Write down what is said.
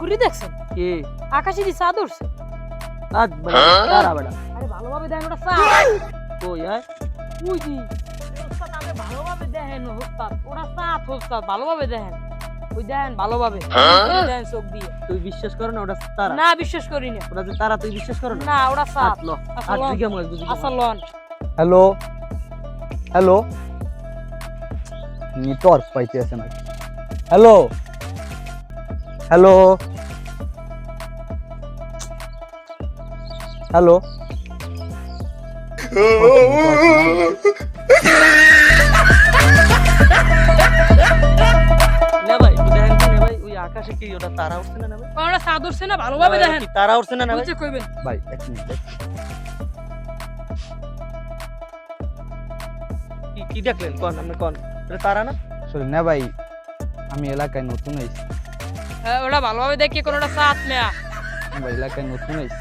ঘুরি দেখছেন? কে? আকাশে দিয়ে চাঁদ উঠছে? আজ বেটা তারা বেটা। আরে ভালোভাবে দেখেন ওটা চাঁদ। কই আয় উই দি ভালোভাবে দেখেন ওস্তাদ। ওটা চাঁদ ওস্তাদ ভালোভাবে দেখেন। ওই দেখেন ভালোভাবে। দেখেন চোখ দিয়ে। তুই বিশ্বাস করো না ওটা তারা? না বিশ্বাস করি না। ওটা যে তারা তুই বিশ্বাস করো না? না ওটা লো। আচ্ছা, হাত লন। দিকে মজ বুঝি আচ্ছা লন হ্যালো? হ্যালো? নেটওয়ার্ক পাইতেছে না হ্যালো? হ্যালো। হ্যালো। না ভাই দেখেন না ভাই ওই আকাশে কি ওটা তারা উঠছে না না ভাই? ওটা চাঁদ উঠছে না ভালোভাবে দেখেন। তারা উঠছে না না ভাই? কইবেন। ভাই এক মিনিট কি কি দেখলেন? কোন আপনি কোন? এটা তারা না? আসলে না ভাই আমি এলাকায় নতুন আইছি। ওটা ভালোভাবে দেখি কোনোটা সাথ মেয়া ভাই এলাকায় নতুন আইছি